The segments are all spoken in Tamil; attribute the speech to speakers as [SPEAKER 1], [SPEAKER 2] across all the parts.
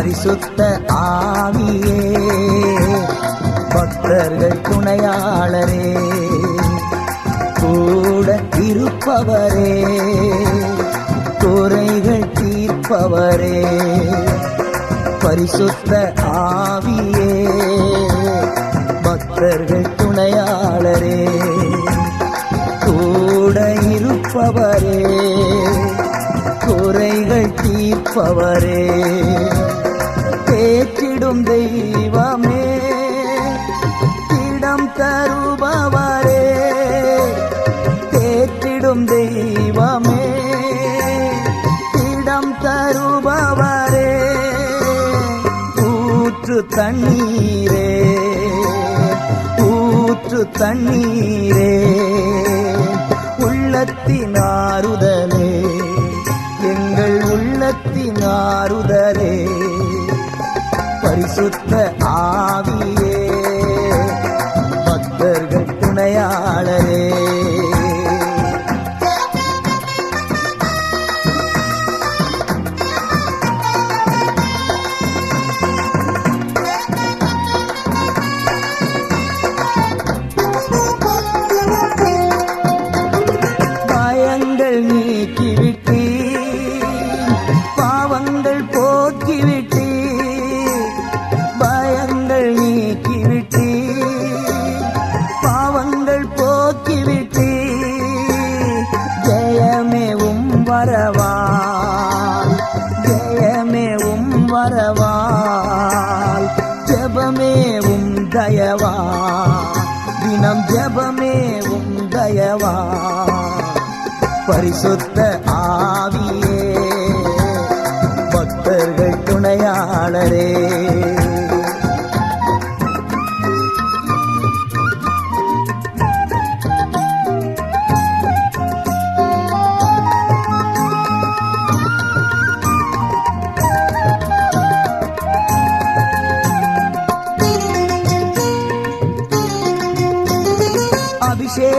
[SPEAKER 1] பரிசுத்த ஆவியே பக்தர்கள் துணையாளரே கூட இருப்பவரே குறைகள் தீர்ப்பவரே. பரிசுத்த ஆவியே பக்தர்கள் துணையாளரே கூட இருப்பவரே குறைகள் தீர்ப்பவரே. தேற்றிடும் தெய்வமே இடம் தருபவரே தேற்றிடும் தெய்வமே இடம் தருபவரே ஊற்று தண்ணீரே ஊற்று தண்ணீரே உள்ளத்தின் ஆறுதலே. பரிசுத்த ஆவியே. பக்தர்கள் துணையாளரே. தயவா தினம் ஜபமே உம் தயவா பரிசுத்த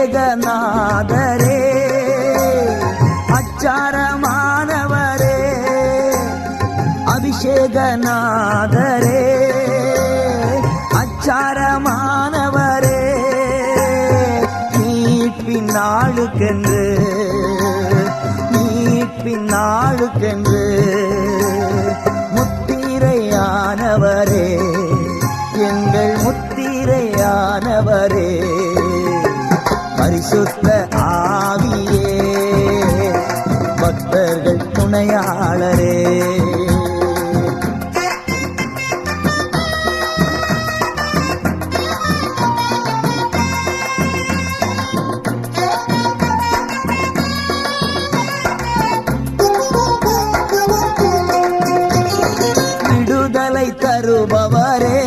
[SPEAKER 1] ஏகநாதரே அச்சாரமானவரே அபிஷேகநாதரே அச்சாரமானவரே மீட்பின் நாளுக்கென்று மீட்பின் நாளுக்கென்று பரிசுத்த ஆவியே. பக்தர்கள் துணையாளரே. விடுதலை தருபவரே.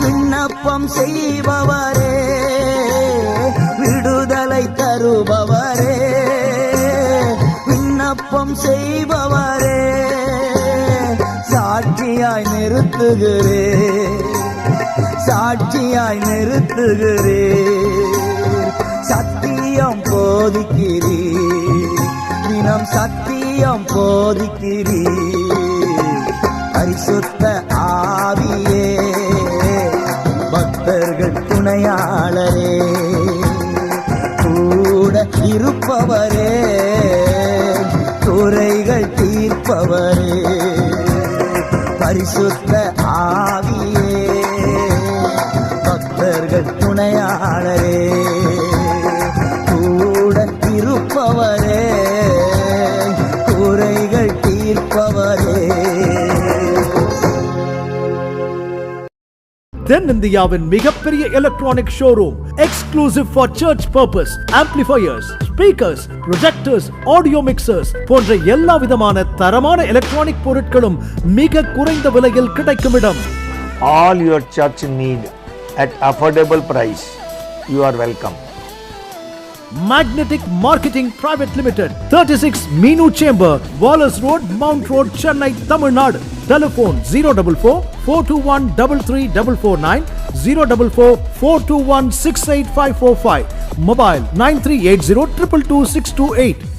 [SPEAKER 1] விண்ணப்பம் செய்பவரே. தருபவரே விண்ணப்பம் செய்பவரே சாட்சியாய் நிறுத்துகிறே சாட்சியாய் நிறுத்துகிறே. சத்தியம் போதிக்கிறீ தினம் சத்தியம் போதிக்கிறீ பரிசுத்த ஆவியே இருப்பவரே துறைகள் தீர்ப்பவரே பரிசுத்த ஆவியே பக்தர்கள் துணையாளரே.
[SPEAKER 2] தென்னிந்தியாவின் மிகப்பெரிய electronic showroom exclusive for church purpose amplifiers speakers projectors audio mixers போன்ற எல்லா விதமான தரமான எலக்ட்ரானிக் பொருட்களும் மிக குறைந்த விலையில் கிடைக்கும் இடம்
[SPEAKER 3] all your church need at affordable price. You are welcome.
[SPEAKER 2] Magnetic Marketing Private Limited, 36 Meenu Chamber, Wallace Road, Mount Road, Chennai, Tamil Nadu. Telephone 044 421 33449 044 421 68545. Mobile 9380 222 628.